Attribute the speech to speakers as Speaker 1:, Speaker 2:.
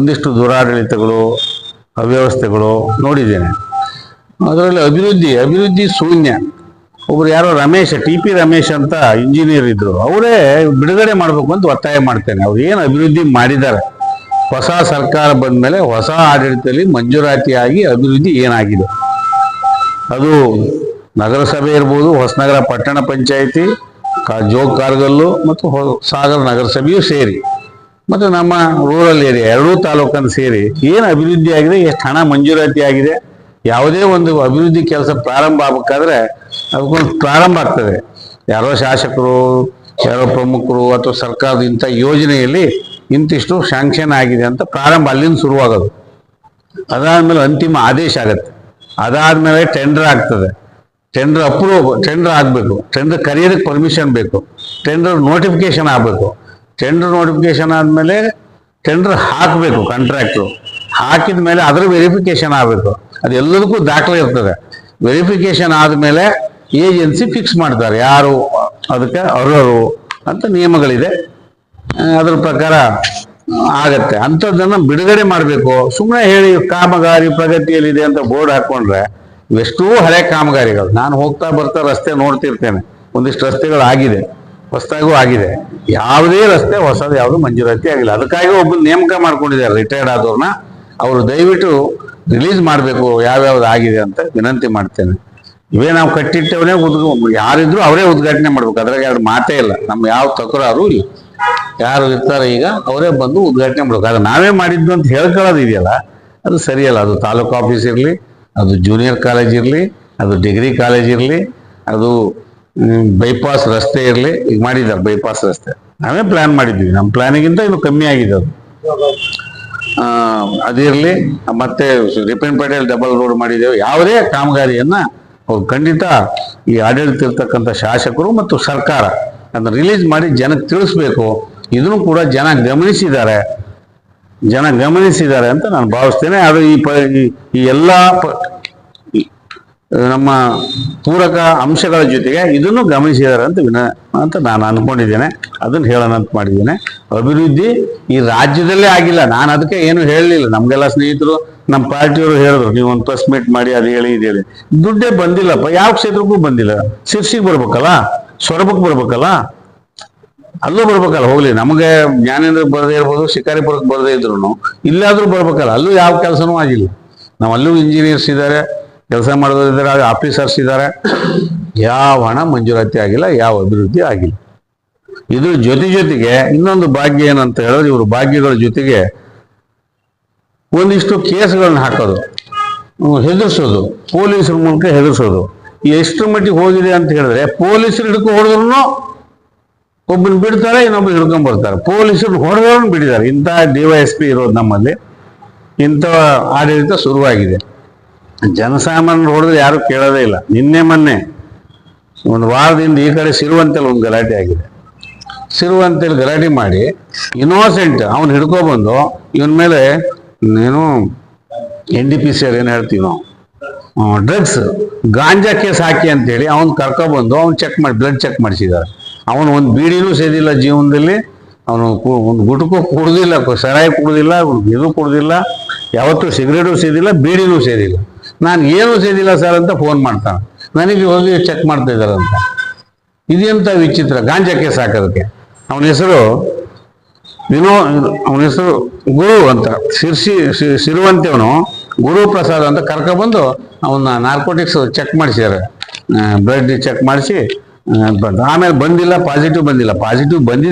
Speaker 1: ಒಂದಿಷ್ಟು ದುರಾಡಳಿತಗಳು, ಅವ್ಯವಸ್ಥೆಗಳು ನೋಡಿದ್ದೇನೆ. ಅದರಲ್ಲಿ ಅಭಿವೃದ್ಧಿ ಅಭಿವೃದ್ಧಿ ಶೂನ್ಯ. ಒಬ್ರು ಯಾರೋ ರಮೇಶ್ ಟಿ ಪಿ ರಮೇಶ್ ಅಂತ ಇಂಜಿನಿಯರ್ ಇದ್ರು. ಅವರೇ ಬಿಡುಗಡೆ ಮಾಡಬೇಕು ಅಂತ ಒತ್ತಾಯ ಮಾಡ್ತೇನೆ. ಅವ್ರು ಏನು ಅಭಿವೃದ್ಧಿ ಮಾಡಿದ್ದಾರೆ? ಹೊಸ ಸರ್ಕಾರ ಬಂದ ಮೇಲೆ ಹೊಸ ಆಡಳಿತದಲ್ಲಿ ಮಂಜೂರಾತಿಯಾಗಿ ಅಭಿವೃದ್ಧಿ ಏನಾಗಿದೆ? ಅದು ನಗರಸಭೆ ಇರ್ಬೋದು, ಹೊಸನಗರ ಪಟ್ಟಣ ಪಂಚಾಯಿತಿ, ಜೋಗ್ ಕಾರ್ಗಲ್ಲು ಮತ್ತು ಸಾಗರ ನಗರಸಭೆಯೂ ಸೇರಿ. ಮತ್ತು ನಮ್ಮ ರೂರಲ್ ಏರಿಯಾ ಎರಡೂ ತಾಲೂಕನ್ನು ಸೇರಿ ಏನು ಅಭಿವೃದ್ಧಿ ಆಗಿದೆ, ಎಷ್ಟು ಹಣ ಮಂಜೂರಾತಿ ಆಗಿದೆ, ಯಾವುದೇ ಒಂದು ಅಭಿವೃದ್ಧಿ ಕೆಲಸ ಪ್ರಾರಂಭ ಆಗ್ಬೇಕಾದ್ರೆ ಅದಕ್ಕೊಂದು ಪ್ರಾರಂಭ ಆಗ್ತದೆ. ಯಾರೋ ಶಾಸಕರು, ಯಾರೋ ಪ್ರಮುಖರು ಅಥವಾ ಸರ್ಕಾರದ ಇಂಥ ಯೋಜನೆಯಲ್ಲಿ ಇಂತಿಷ್ಟು ಶಾಂಕ್ಷನ್ ಆಗಿದೆ ಅಂತ ಪ್ರಾರಂಭ ಅಲ್ಲಿಂದ ಶುರುವಾಗೋದು. ಅದಾದಮೇಲೆ ಅಂತಿಮ ಆದೇಶ ಆಗತ್ತೆ. ಅದಾದ್ಮೇಲೆ ಟೆಂಡರ್ ಆಗ್ತದೆ. ಟೆಂಡರ್ ಅಪ್ರೂವ್ ಟೆಂಡರ್ ಆಗಬೇಕು. ಟೆಂಡರ್ ಕರಿಯೋದಕ್ಕೆ ಪರ್ಮಿಷನ್ ಬೇಕು. ಟೆಂಡರ್ ನೋಟಿಫಿಕೇಶನ್ ಆಗಬೇಕು. ಟೆಂಡರ್ ನೋಟಿಫಿಕೇಶನ್ ಆದಮೇಲೆ ಟೆಂಡರ್ ಹಾಕಬೇಕು ಕಾಂಟ್ರಾಕ್ಟ್ರು ಹಾಕಿದ ಮೇಲೆ ಅದರ ವೆರಿಫಿಕೇಶನ್ ಆಗಬೇಕು. ಅದೆಲ್ಲದಕ್ಕೂ ದಾಖಲೆ ಇರ್ತದೆ. ವೆರಿಫಿಕೇಶನ್ ಆದಮೇಲೆ ಏಜೆನ್ಸಿ ಫಿಕ್ಸ್ ಮಾಡ್ತಾರೆ. ಯಾರು, ಅದಕ್ಕೆ ಅರ್ಹರು ಅಂತ ನಿಯಮಗಳಿದೆ. ಅದರ ಅದ್ರ ಪ್ರಕಾರ ಆಗತ್ತೆ. ಅಂಥದ್ದನ್ನು ಬಿಡುಗಡೆ ಮಾಡಬೇಕು. ಸುಮ್ಮನೆ ಹೇಳಿ, ಕಾಮಗಾರಿ ಪ್ರಗತಿಯಲ್ಲಿದೆ ಅಂತ ಬೋರ್ಡ್ ಹಾಕೊಂಡ್ರೆ ಎಷ್ಟೋ ಹಳೆ ಕಾಮಗಾರಿಗಳು. ನಾನು ಹೋಗ್ತಾ ಬರ್ತಾ ರಸ್ತೆ ನೋಡ್ತಿರ್ತೇನೆ. ಒಂದಿಷ್ಟು ರಸ್ತೆಗಳು ಆಗಿದೆ ಹೊಸದಾಗೂ ಆಗಿದೆ. ಯಾವುದೇ ರಸ್ತೆ ಹೊಸದು, ಯಾವುದು ಮಂಜೂರಾತಿ ಆಗಿಲ್ಲ. ಅದಕ್ಕಾಗಿ ಒಬ್ಬ ನೇಮಕ ಮಾಡ್ಕೊಂಡಿದ್ದಾರೆ ರಿಟೈರ್ಡ್ ಆದವ್ರನ್ನ. ಅವರು ದಯವಿಟ್ಟು ರಿಲೀಸ್ ಮಾಡಬೇಕು, ಯಾವ್ಯಾವ್ದು ಆಗಿದೆ ಅಂತ ವಿನಂತಿ ಮಾಡ್ತೇನೆ. ಇವೇ ನಾವು ಕಟ್ಟಿಟ್ಟವನೇ ಉದ್ಗ ಯಾರಿದ್ರು ಅವರೇ ಉದ್ಘಾಟನೆ ಮಾಡ್ಬೇಕು. ಅದ್ರಾಗ ಎರಡು ಮಾತೇ ಇಲ್ಲ. ನಮ್ಮ ಯಾವ ತಕರಾರು ಇಲ್ಲ. ಯಾರು ಇರ್ತಾರೆ ಈಗ, ಅವರೇ ಬಂದು ಉದ್ಘಾಟನೆ ಮಾಡ್ಬೇಕು. ಅದು ನಾವೇ ಮಾಡಿದ್ದು ಅಂತ ಹೇಳ್ಕೊಳ್ಳೋದು ಇದೆಯಲ್ಲ, ಅದು ಸರಿಯಲ್ಲ. ಅದು ತಾಲೂಕು ಆಫೀಸ್ ಇರಲಿ, ಅದು ಜೂನಿಯರ್ ಕಾಲೇಜ್ ಇರಲಿ, ಅದು ಡಿಗ್ರಿ ಕಾಲೇಜ್ ಇರಲಿ, ಅದು ಬೈಪಾಸ್ ರಸ್ತೆ ಇರಲಿ, ಈಗ ಮಾಡಿದ್ದಾರೆ ಬೈಪಾಸ್ ರಸ್ತೆ. ನಾವೇ ಪ್ಲಾನ್ ಮಾಡಿದ್ವಿ ನಮ್ಮ ಪ್ಲಾನಿಗಿಂತ ಇನ್ನು ಕಮ್ಮಿ ಆಗಿದೆ ಅದು. ಅದಿರಲಿ, ಮತ್ತೆ ರಿಪನ್ ಡಬಲ್ ರೋಡ್ ಮಾಡಿದ್ದೇವೆ. ಯಾವುದೇ ಕಾಮಗಾರಿಯನ್ನು ಅವ್ರು ಖಂಡಿತ ಈ ಆಡಳಿತ ಇರ್ತಕ್ಕಂಥ ಶಾಸಕರು ಮತ್ತು ಸರ್ಕಾರ ಅದನ್ನು ರಿಲೀಸ್ ಮಾಡಿ ಜನಕ್ಕೆ ತಿಳಿಸ್ಬೇಕು. ಇದನ್ನು ಕೂಡ ಜನ ಗಮನಿಸಿದ್ದಾರೆ. ಜನ ಗಮನಿಸಿದ್ದಾರೆ ಅಂತ ನಾನು ಭಾವಿಸ್ತೇನೆ. ಅದು ಈ ಪ ಈ- ಎಲ್ಲ ಪ- ನಮ್ಮ ಪೂರಕ ಅಂಶಗಳ ಜೊತೆಗೆ ಇದನ್ನು ಗಮನಿಸಿದ್ದಾರೆ ಅಂತ ವಿನ ಅಂತ ನಾನು ಅನ್ಕೊಂಡಿದ್ದೇನೆ. ಅದನ್ನು ಹೇಳೋಣ ಅಂತ ಮಾಡಿದ್ದೇನೆ. ಅಭಿವೃದ್ಧಿ ಈ ರಾಜ್ಯದಲ್ಲೇ ಆಗಿಲ್ಲ. ನಾನು ಅದಕ್ಕೆ ಏನು ಹೇಳಲಿಲ್ಲ. ನಮ್ಗೆಲ್ಲ ಸ್ನೇಹಿತರು, ನಮ್ಮ ಪಾರ್ಟಿಯವರು ಹೇಳಿದ್ರು, ನೀವು ಒಂದು ಪ್ರೆಸ್ ಮೀಟ್ ಮಾಡಿ ಅದು ಹೇಳಿ, ಇದು ಹೇಳಿ. ದುಡ್ಡೇ ಬಂದಿಲ್ಲಪ್ಪ. ಯಾವ ಕ್ಷೇತ್ರಕ್ಕೂ ಬಂದಿಲ್ಲ. ಶಿರ್ಸಿಗೆ ಬರ್ಬೇಕಲ್ಲ? ಸೊರಬಕ್ಕೆ ಬರ್ಬೇಕಲ್ಲ? ಅಲ್ಲೂ ಬರ್ಬೇಕಲ್ಲ? ಹೋಗ್ಲಿ. ನಮಗೆ ಜ್ಞಾನೇಂದ್ರ ಬರದೇ ಇರ್ಬೋದು, ಶಿಕಾರಿಪುರಕ್ಕೆ ಬರದೇ ಇದ್ರು ಇಲ್ಲಾದ್ರೂ ಬರ್ಬೇಕಲ್ಲ. ಅಲ್ಲೂ ಯಾವ ಕೆಲಸನೂ ಆಗಿಲ್ಲ. ನಾವು ಅಲ್ಲೂ ಇಂಜಿನಿಯರ್ಸ್ ಇದ್ದಾರೆ ಕೆಲಸ ಮಾಡೋದಿದ್ದಾರೆ ಆಫೀಸರ್ಸ್ ಇದ್ದಾರೆ ಯಾವ ಹಣ ಮಂಜೂರಾತಿ ಆಗಿಲ್ಲ, ಯಾವ ಅಭಿವೃದ್ಧಿ ಆಗಿಲ್ಲ. ಇದ್ರ ಜೊತೆ ಜೊತೆಗೆ ಇನ್ನೊಂದು ಭಾಗ್ಯ ಏನಂತ ಹೇಳಿದ್ರೆ ಇವರು ಭಾಗ್ಯಗಳ ಜೊತೆಗೆ ಒಂದಿಷ್ಟು ಕೇಸ್ಗಳನ್ನ ಹಾಕೋದು ಹೆದರ್ಸೋದು, ಪೊಲೀಸರ ಮೂಲಕ ಹೆದರ್ಸೋದು. ಎಷ್ಟು ಮಟ್ಟಿಗೆ ಹೋಗಿದೆ ಅಂತ ಹೇಳಿದ್ರೆ ಪೊಲೀಸರು ಹಿಡ್ಕೊ ಹೊಡೆದ್ರು ಒಬ್ಬನ ಬಿಡ್ತಾರೆ ಇನ್ನೊಬ್ಬ ಹಿಡ್ಕೊಂಡ್ ಬರ್ತಾರೆ. ಪೊಲೀಸರು ಹೊಡೆದವ್ರನ್ನ ಬಿಡಿದ್ದಾರೆ ಇಂಥ ಡಿ ಪಿ ಇರೋದು ನಮ್ಮಲ್ಲಿ. ಇಂಥ ಆಡಳಿತ ಶುರುವಾಗಿದೆ. ಜನಸಾಮಾನ್ಯರು ಹೊಡೆದ್ರೆ ಯಾರು ಕೇಳೋದೇ ಇಲ್ಲ. ನಿನ್ನೆ, ಮೊನ್ನೆ ಒಂದು ವಾರದಿಂದ ಈ ಕಡೆ ಸಿರುವಂತೆಲ್ಲ ಒಂದು ಗಲಾಟೆ ಆಗಿದೆ. ಸಿರುವಂತೆಲ್ಲಿ ಗಲಾಟೆ ಮಾಡಿ ಇನ್ನೋಸೆಂಟ್ ಅವ್ನು ಹಿಡ್ಕೊಬಂದು ಇವನ್ ಮೇಲೆ ಏನು ಎನ್ ಡಿ ಪಿ ಸಿ ಏನು ಹೇಳ್ತೀವಿ ನಾವು ಡ್ರಗ್ಸ್ ಗಾಂಜಾ ಕೇಸ್ ಹಾಕಿ ಅಂತೇಳಿ ಅವ್ನು ಕರ್ಕೊಬಂದು ಅವ್ನು ಚೆಕ್ ಮಾಡಿ ಬ್ಲಡ್ ಚೆಕ್ ಮಾಡಿಸಿದ್ದಾರೆ ಅವನು ಒಂದು ಬೀಡಿನೂ ಸೇದಿಲ್ಲ ಜೀವನದಲ್ಲಿ, ಅವನು ಒಂದು ಗುಟುಕು ಕುಡ್ದಿಲ್ಲ, ಸರಾಯಿ ಕುಡ್ದಿಲ್ಲ ಇದು ಕುಡ್ದಿಲ್ಲ, ಯಾವತ್ತೂ ಸಿಗರೇಟು ಸೇದಿಲ್ಲ, ಬೀಡಿನೂ ಸೇದಿಲ್ಲ. ನಾನು ಏನೂ ಸೇರಿಲ್ಲ ಸರ್ ಅಂತ ಫೋನ್ ಮಾಡ್ತಾನೆ. ನನಗೆ ಹೋಗಿ ಚೆಕ್ ಮಾಡ್ತಾ ಇದ್ದಾರಂತ ಇದೆಂತ ವಿಚಿತ್ರ, ಗಾಂಜಾ ಕೇಸ್ ಹಾಕೋದಕ್ಕೆ. ಅವನ ಹೆಸರು ವಿನೋ, ಅವನ ಹೆಸರು ಗುರು ಅಂತ. ಶಿರ್ಸಿ ಸಿರುವಂತೆವನು ಗುರು ಪ್ರಸಾದ್ ಅಂತ ಕರ್ಕೊಬಂದು ಅವನ್ನ ನಾರ್ಕೋಟಿಕ್ಸ್ ಚೆಕ್ ಮಾಡಿಸಿದ್ದಾರೆ ಬ್ಲಡ್ ಚೆಕ್ ಮಾಡಿಸಿ ಆಮೇಲೆ ಬಂದಿಲ್ಲ ಪಾಸಿಟಿವ್ ಬಂದಿಲ್ಲ. ಪಾಸಿಟಿವ್ ಬಂದಿದೆ.